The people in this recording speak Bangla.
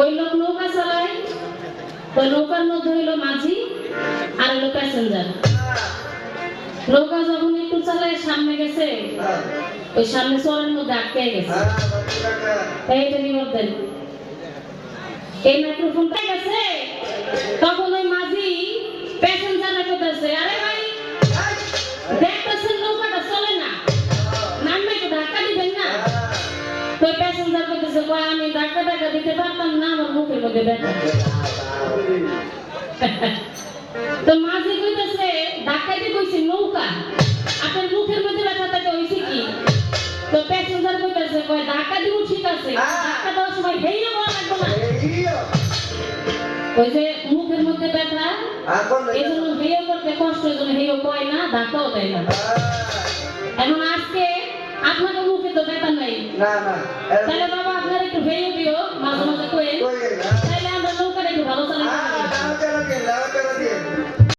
ওই লোক নৌকা চালায় ওই নৌকার মধ্যে হইল মাঝি আর হইল প্যাসেঞ্জার নৌকা যখন একটু চালায় সামনে গেছে ওই সামনে চরের মধ্যে আটকে গেছে। এইটা দেন। এই মাইক্রোফোনটা গেছে। প্যাসেঞ্জার করতেছে কয় আমি ধাক্কা টাক্কা দিতে পারতাম না আমার মুখের মধ্যে ব্যথা। তো মাঝি কইতেছে ধাক্কাইতে কইছে নৌকা। আপনার মুখের মধ্যে ব্যথা থাকে হইছে কি? তো প্যাসেঞ্জার কইতেছে কয় ধাক্কা দিব ঠিক আছে ধাক্কা দেওয়ার সময় হেইও বলা লাগবে না। ওই যে মুখের মধ্যে ব্যথা এই জন্য হেইও করতে কষ্ট এই জন্য কয় না ধাক্কাও দেয় না। না না। তাহলে বাবা আপনার একটু ভেঙে দিও